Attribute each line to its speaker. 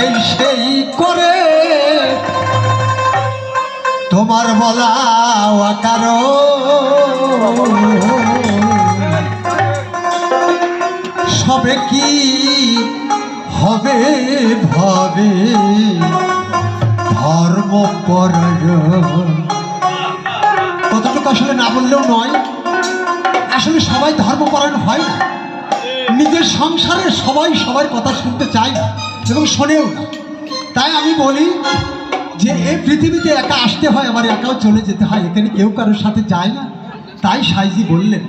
Speaker 1: সেই সেই করে তোমার বলা কার সবে কি হবে ভাবে? ধর্ম কতটুকু আসলে না বললেও নয়। আসলে সবাই ধর্মপরায়ণ হয় না। নিজের সংসারে সবাই সবার কথা শুনতে চায় না এবং শোনেও না। তাই আমি বলি যে এই পৃথিবীতে একা আসতে হয়, আমার একাও চলে যেতে হয়, এখানে কেউ কারোর সাথে যায় না। তাই সাইজি বললেন